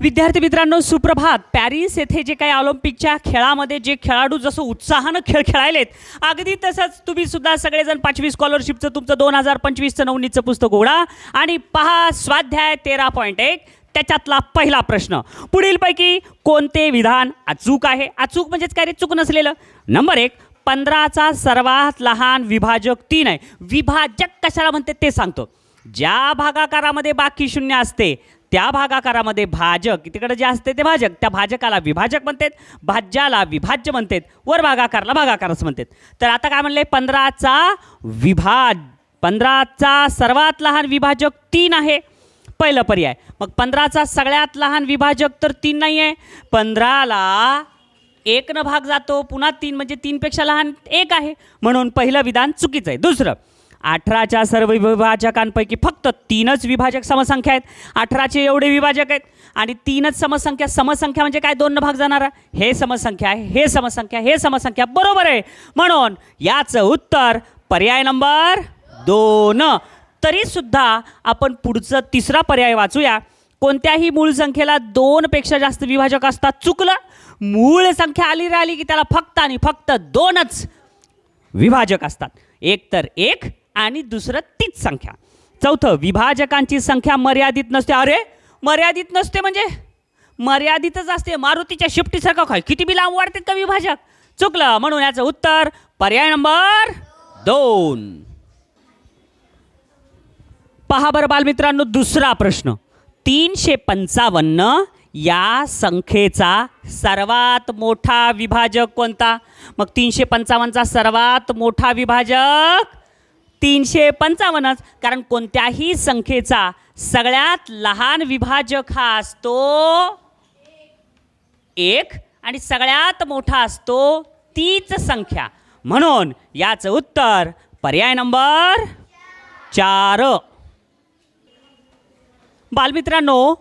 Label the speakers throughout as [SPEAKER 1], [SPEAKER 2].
[SPEAKER 1] विद्यार्थी मित्रांनो सुप्रभात. पॅरिस येथे जे काही ऑलिम्पिकच्या खेळामध्ये जे खेळाडू जसं उत्साहानं खेळ खेळायलेत अगदी तसंच तुम्ही सुद्धा सगळेजण पाचवी स्कॉलरशिपचं तुमचं दोन हजार पंचवीसचं नवनीतचं पुस्तक उघडा. आणि पहा स्वाध्याय तेरा पॉईंट एक त्याच्यातला पहिला प्रश्न. पुढीलपैकी कोणते विधान अचूक आहे? अचूक म्हणजेच काय रे? चूक नसलेलं. नंबर एक पंधराचा सर्वात लहान विभाजक तीन आहे. विभाजक कशाला म्हणते ते सांगतो. ज्या भागाकारामध्ये बाकी शून्य असते त्या भागाकारामध्ये भाजक तिकडे जे असते ते भाजक त्या भाजकाला विभाजक म्हणतात भाज्याला विभाज्य म्हणतात वर भागाकारला भागाकारच म्हणतात. तर आता काय म्हणले पंधराचा विभाज पंधराचा सर्वात लहान विभाजक तीन आहे. पहिलं पर्याय. मग पंधराचा सगळ्यात लहान विभाजक तर तीन नाही आहे. पंधराला एकनं भाग जातो पुन्हा तीन म्हणजे तीनपेक्षा लहान एक आहे. म्हणून पहिलं विधान चुकीचं आहे. दुसरं अठराच्या सर्व विभाजकांपैकी फक्त तीनच विभाजक समसंख्या आहेत. अठराचे एवढे विभाजक आहेत आणि तीनच समसंख्या समसंख्या म्हणजे काय? दोन भाग जाणारा. हे समसंख्या आहे हे समसंख्या हे समसंख्या. बरोबर आहे. म्हणून याचं उत्तर पर्याय नंबर दोन. तरी सुद्धा आपण पुढचं तिसरा पर्याय वाचूया. कोणत्याही मूळ संख्येला दोनपेक्षा जास्त विभाजक असतात. चुकलं मूळ संख्या आली राहिली की त्याला फक्त आणि फक्त दोनच विभाजक असतात. एक तर एक आणि दुसरं तीच संख्या. चौथं विभाजकांची संख्या मर्यादित नसते. अरे मर्यादित नसते म्हणजे? मर्यादितच असते. मारुतीच्या शिफ्टीसारखं काय किती बी लांब वाढतात का विभाजक? चुकलं. म्हणून याचं उत्तर पर्याय नंबर दोन. पहा बरं बालमित्रांनो दुसरा प्रश्न. तीनशे पंचावन्न या संख्येचा सर्वात मोठा विभाजक कोणता? मग तीनशे पंचावन्नचा सर्वात मोठा विभाजक तीनशे पंचावन्नच कारण कोणत्याही संख्येचा सगळ्यात लहान विभाजक हा असतो एक आणि सगळ्यात मोठा असतो तीच संख्या. म्हणून याचं उत्तर पर्याय नंबर चार. बालमित्रांनो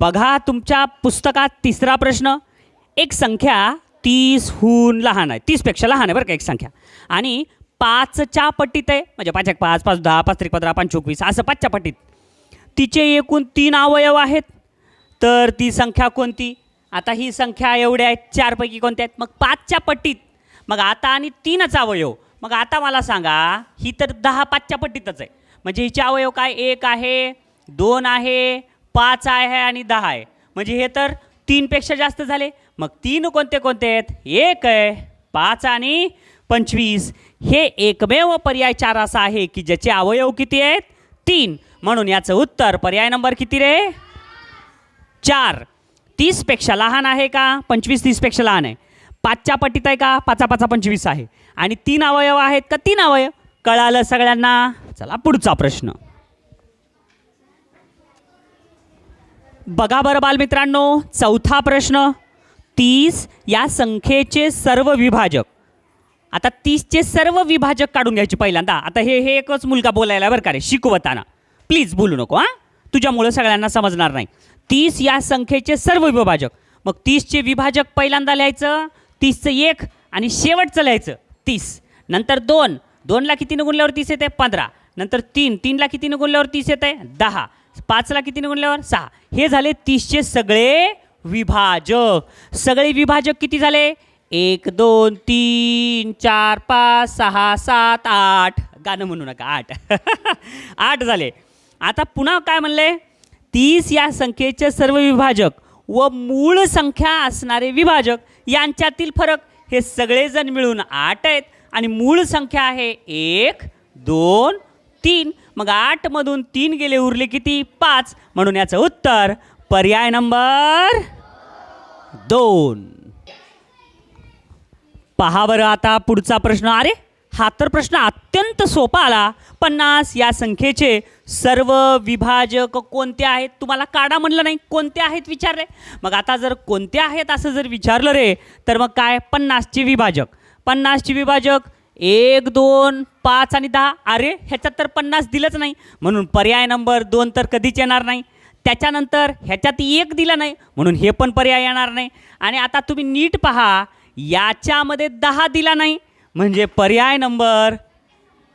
[SPEAKER 1] बघा तुमच्या पुस्तकात तिसरा प्रश्न. एक संख्या तीसहून लहान आहे. तीसपेक्षा लहान आहे बरं का एक संख्या. आणि पाचच्या पट्टीत आहे. म्हणजे पाच एक पाच पाच दहा पाच त्रिक पंधरा पाच चोवीस असं पाचच्या पट्टीत. तिचे एकूण तीन अवयव आहेत. तर ती संख्या कोणती? आता ही संख्या एवढ्या आहेत चारपैकी कोणत्या आहेत? मग पाचच्या पट्टीत. मग आता आणि तीनच अवयव. मग आता मला सांगा ही तर दहा पाचच्या पट्टीतच आहे. म्हणजे हिचे अवयव काय? एक आहे दोन आहे पाच आहे आणि दहा आहे. म्हणजे हे तर तीनपेक्षा जास्त झाले. मग तीन कोणते कोणते आहेत? एक आहे पाच आणि पंचवीस. हे एकमेव पर्याय चार असा आहे की ज्याचे अवयव किती आहेत? तीन. म्हणून याचं उत्तर पर्याय नंबर किती रे? चार. तीसपेक्षा लहान आहे का? पंचवीस तीसपेक्षा लहान आहे. पाचच्या पटीत आहे का? पाचा पाचा पंचवीस आहे. आणि तीन अवयव आहेत का? तीन अवयव. कळालं सगळ्यांना? चला पुढचा प्रश्न. बघा बरं बालमित्रांनो चौथा प्रश्न. तीस या संख्येचे सर्व विभाजक. आता तीसचे सर्व विभाजक काढून घ्यायचे पहिल्यांदा. आता हे हे एकच मुलगा बोलायला बरं का रे शिकवताना. प्लीज बोलू नको हां? तुझ्यामुळं सगळ्यांना समजणार नाही. तीस या संख्येचे सर्व विभाजक. मग तीसचे विभाजक पहिल्यांदा लिहायचं तीसचं एक आणि शेवटचं लिहायचं तीस. नंतर दोन. दोनला किती गुणल्यावर तीस येते? पंधरा. नंतर तीन. तीनला किती गुणल्यावर तीस येते? दहा. पाचला किती गुणल्यावर सहा. हे झाले तीसचे सगळे विभाजक. सगळे विभाजक किती झाले? एक दोन तीन चार पाच सहा सात आठ. गाणं म्हणू नका आठ. आठ झाले. आता पुन्हा काय म्हणले? तीस या संख्येचे सर्व विभाजक व मूळ संख्या असणारे विभाजक यांच्यातील फरक हे सगळेजण मिळून आठ आहेत. आणि मूळ संख्या आहे एक दोन तीन. मग आठमधून तीन गेले उरले किती? पाच. म्हणून याचं उत्तर पर्याय नंबर दोन. पहा बरं आता पुढचा प्रश्न. अरे हा तर प्रश्न अत्यंत सोपा आला. पन्नास या संख्येचे सर्व विभाजक कोणते आहेत? तुम्हाला काढा म्हणलं नाही. कोणते आहेत विचारले? मग आता जर कोणते आहेत असं जर विचारलं रे तर मग काय? पन्नासचे विभाजक. पन्नासचे विभाजक एक दोन पाच आणि दहा. अरे ह्याच्यात तर पन्नास दिलंच नाही. म्हणून पर्याय नंबर दोन तर कधीच येणार नाही. त्याच्यानंतर ह्याच्यात एक दिला नाही. म्हणून हे पण पर्याय येणार नाही. आणि आता तुम्ही नीट पहा. याच्यामध्ये दहा दिला नाही. म्हणजे पर्याय नंबर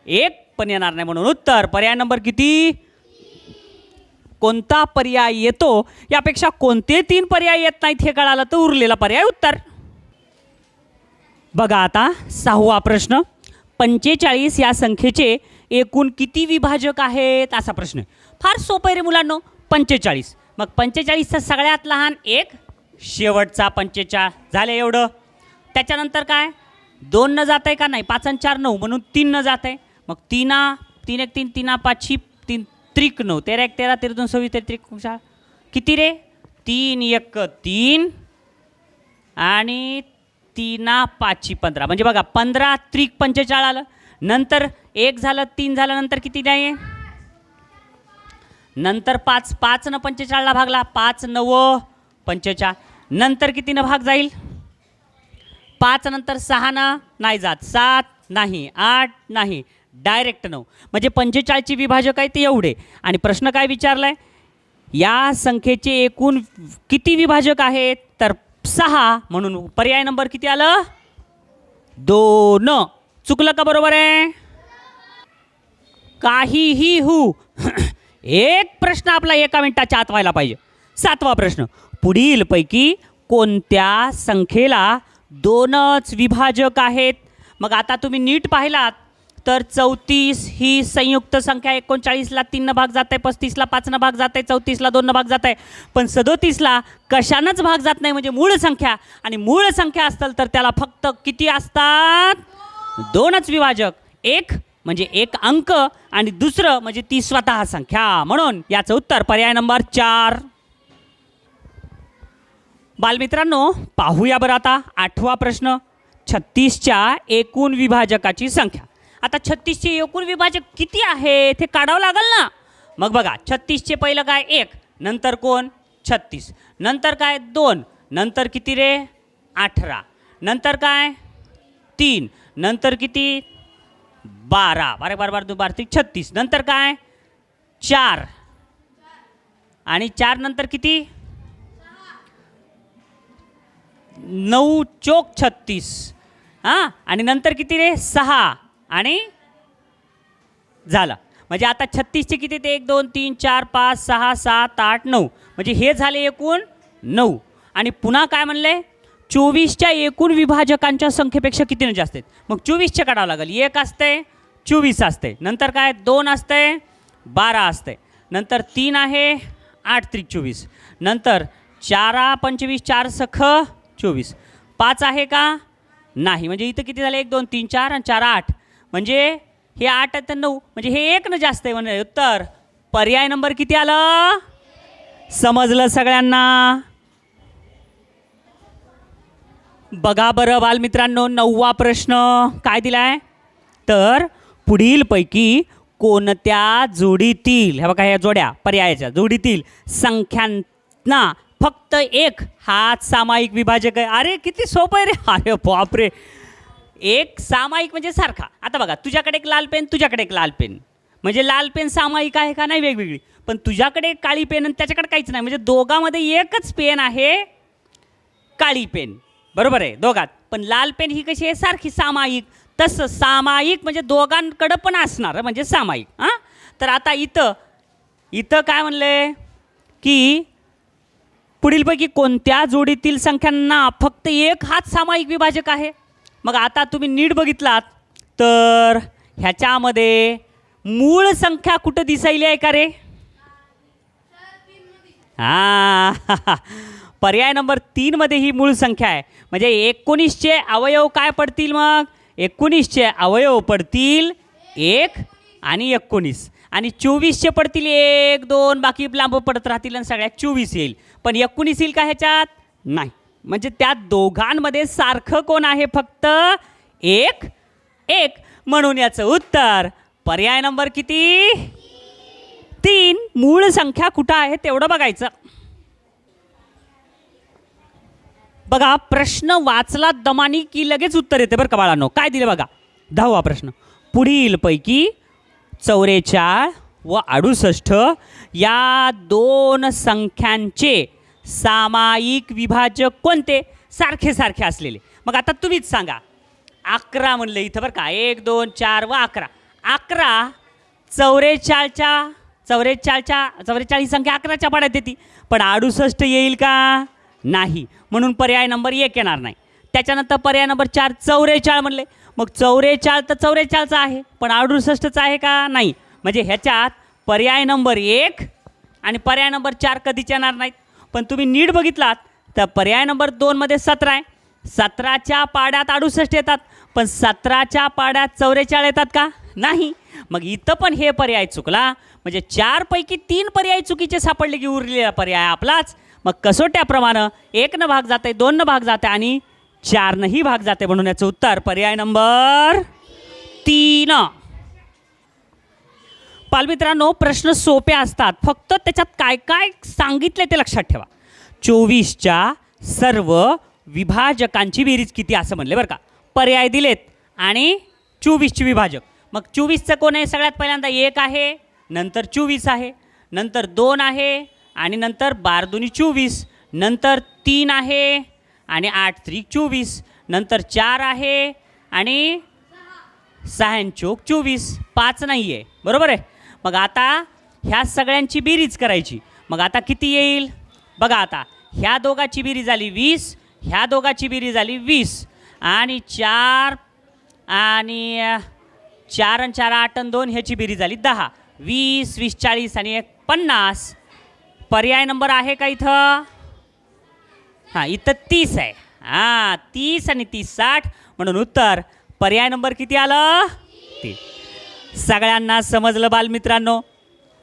[SPEAKER 1] एक पण येणार नाही म्हणून उत्तर. पर्याय नंबर किती? कोणता पर्याय येतो? यापेक्षा कोणते तीन पर्याय येत नाहीत हे कळालं तर उरलेला पर्याय उत्तर. बघा आता सहावा प्रश्न. पंचेचाळीस या संख्येचे एकूण किती विभाजक आहेत? असा प्रश्न. फार सोपं रे मुलांनो. पंचेचाळीस. मग पंचेचाळीसचा सगळ्यात लहान एक शेवटचा पंचेचाळ झाले एवढं? त्याच्यानंतर काय? दोन न जात आहे का नाही? पाच आणि चार नऊ म्हणून तीन न जात आहे मग तीना तीन एक तीन तीना पाचशी तीन त्रिक नऊ. तेरा एक तेरा तेरा दोन सव्वीस तेरा त्रिक चार किती रे? तीन एक तीन आणि तीना पाचशी पंधरा. म्हणजे बघा पंधरा त्रिक पंचेचाळ आलं. नंतर एक झालं तीन झालं नंतर किती नाही नंतर पाच पाच न पंचेचाळला भागला. पाच नव पंचेचाळ. नंतर कितीनं भाग जाईल? पाच नंतर सहा ना नाही जात. सात नाही आठ नाही. डायरेक्ट नऊ. म्हणजे पंचेचाळीसची विभाजक आहे ते एवढे. आणि प्रश्न काय विचारलाय? या संख्येचे एकूण किती विभाजक आहेत? तर सहा म्हणून पर्याय नंबर किती आलं? दोन. चुकलं का बरोबर आहे? काहीही हू. एक प्रश्न आपला एका मिनिटाच्या आत व्हायला पाहिजे. सातवा प्रश्न. पुढीलपैकी कोणत्या संख्येला दोनच विभाजक आहेत. मग आता तुम्ही नीट पाहिलात तर चौतीस ही संयुक्त संख्या एकोणचाळीसला तीननं भाग जात आहे पस्तीसला पाचनं भाग जात आहे चौतीसला दोननं भाग जात आहे पण सदोतीसला कशानंच भाग जात नाही म्हणजे मूळ संख्या. आणि मूळ संख्या असतील तर त्याला फक्त किती असतात? दोनच विभाजक. एक म्हणजे एक अंक आणि दुसरं म्हणजे ती स्वतः संख्या. म्हणून याचं उत्तर पर्याय नंबर चार. बालमित्रांनो पाहूया बरं आता आठवा प्रश्न. छत्तीसच्या एकूण विभाजकाची संख्या. आता छत्तीसचे एकूण विभाजक किती आहे ते काढावं लागेल ना? मग बघा छत्तीसचे पहिलं काय? एक. नंतर कोण? छत्तीस. नंतर काय? दोन. नंतर किती रे? अठरा. नंतर काय? तीन. नंतर किती? बारा. बारा बारा बारा दो बारा ती छत्तीस. नंतर काय? चार. आणि चार नंतर किती? नऊ चोक छत्तीस. हां? आणि नंतर किती रे? सहा. आणि झालं. म्हणजे आता छत्तीसचे किती ते? एक दोन तीन चार पाच सहा सात आठ नऊ. म्हणजे हे झाले एकूण नऊ. आणि पुन्हा काय म्हणले? चोवीसच्या एकूण विभाजकांच्या संख्येपेक्षा कितीनं जास्त आहेत? मग चोवीसचे काढावं लागेल. एक असते चोवीस असते नंतर काय? दोन असते बारा असते नंतर तीन आहे आठ त्रिक चोवीस नंतर चारा पंचवीस चार सख चोवीस. पाच आहे का? नाही. म्हणजे इथं किती झाले? एक दोन तीन चार आणि चार आठ. म्हणजे हे आठ आहे तर नऊ. म्हणजे हे एक न जास्त आहे म्हणजे उत्तर. पर्याय नंबर किती आलं? समजलं सगळ्यांना? बघा बरं बालमित्रांनो नववा प्रश्न. काय दिलाय? तर पुढीलपैकी कोणत्या जोडीतील हे बघा ह्या जोड्या पर्यायाच्या जोडीतील संख्यांना फक्त एक. हाच सामायिक विभाजक आहे. अरे किती सोपं आहे रे. अरे बापरे. एक सामायिक म्हणजे सारखा. आता बघा तुझ्याकडे एक लाल पेन तुझ्याकडे एक लाल पेन. म्हणजे लाल पेन सामायिक आहे का नाही वेगवेगळी. पण तुझ्याकडे एक काळी पेन आणि त्याच्याकडे काहीच नाही. म्हणजे दोघांमध्ये एकच पेन आहे काळी पेन. बरोबर आहे? दोघात. पण लाल पेन ही कशी आहे? सारखी सामायिक. तसं सामायिक म्हणजे दोघांकडं पण असणार म्हणजे सामायिक. हां? तर आता इथं इथं काय म्हणलं की पुढीलपैकी कोणत्या जोडीतील संख्यांना फक्त एक हाच सामायिक विभाजक आहे? मग आता तुम्ही नीट बघितलात तर ह्याच्यामध्ये मूळ संख्या कुठं दिसायली आहे का रे? हा. पर्याय नंबर तीनमध्ये ही मूळ संख्या आहे. म्हणजे एकोणीसचे अवयव काय पडतील मग? एकोणीसचे अवयव पडतील एक आणि एकोणीस. आणि चोवीसचे पडतील एक दोन बाकी लांब पडत राहतील आणि सगळ्यात चोवीस येईल. पण एकोणीस येईल का ह्याच्यात? नाही. म्हणजे त्या दोघांमध्ये सारखं कोण आहे फक्त? एक एक. म्हणून याचं उत्तर पर्याय नंबर किती? तीन. मूळ संख्या कुठं आहे तेवढं बघायचं. बघा प्रश्न वाचला दमानी की लगेच उत्तर येते बरं का बाळांनो. काय दिलं बघा? दहावा प्रश्न. पुढीलपैकी चौरेचाळ व अडुसष्ट या दोन संख्यांचे सामायिक विभाजक कोणते? सारखे सारखे असलेले. मग आता तुम्हीच सांगा. अकरा म्हणलं इथं बरं का. एक दोन चार व अकरा. अकरा चौरेचाळच्या चौवेचाळच्या ही संख्या अकराच्या पाड्यात येते. पण अडुसष्ट येईल का? नाही. म्हणून पर्याय नंबर एक येणार नाही. त्याच्यानंतर पर्याय नंबर चार चौरेचाळ म्हणले. मग चौरेचाळ तर चौरेचाळचा आहे पण अडुसष्टचा आहे का? नाही. म्हणजे ह्याच्यात पर्याय नंबर एक आणि पर्याय नंबर चार कधीच येणार नाहीत. पण तुम्ही नीट बघितलात तर पर्याय नंबर दोनमध्ये सतरा आहे. सतराच्या पाड्यात अडुसष्ट येतात पण सतराच्या पाड्यात चौरेचाळ येतात का? नाही. मग इथं पण हे पर्याय चुकला. म्हणजे चारपैकी तीन पर्याय चुकीचे सापडले की उरलेला पर्याय आपलाच. मग कसोट्याप्रमाणे एकनं भाग जाते दोननं भाग जाते आणि चारनंही भाग जाते म्हणून याचं उत्तर. पर्याय नंबर तीन. पालमित्रांनो प्रश्न सोपे असतात. फक्त त्याच्यात काय काय सांगितले ते लक्षात ठेवा. चोवीसच्या सर्व विभाजकांची बेरीज किती असं म्हणले बरं का. पर्याय दिलेत आणि चोवीसचे विभाजक. मग चोवीसचं कोण आहे? सगळ्यात पहिल्यांदा एक आहे नंतर चोवीस आहे नंतर दोन आहे आणि नंतर बारदुनी चोवीस नंतर तीन आहे. आणि आठ त्रिक चोवीस नंतर चार आहे आणि सहा चोक चोवीस पाच नाही आहे बरोबर आहे? मग आता ह्या सगळ्यांची बेरीज करायची. मग आता किती येईल? बघा आता ह्या दोघाची बेरीज झाली वीस ह्या दोघाची बेरीज झाली वीस. आणि चार आणि चार आणि चार आठ आणि दोन ह्याची बेरीज झाली दहा. वीस वीस चाळीस आणि एक पन्नास. पर्याय नंबर आहे का इथं? हां इथं तीस आहे. हां तीस आणि तीस साठ. म्हणून उत्तर पर्याय नंबर किती आलं? तीन. सगळ्यांना समजलं बालमित्रांनो?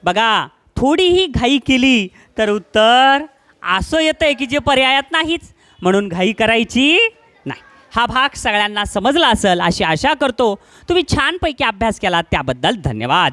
[SPEAKER 1] बघा थोडीही घाई केली तर उत्तर असं येतं आहे की जे पर्यायात नाहीच. म्हणून घाई करायची नाही. हा भाग सगळ्यांना समजला असेल अशी आशा करतो. तुम्ही छानपैकी अभ्यास केला त्याबद्दल धन्यवाद.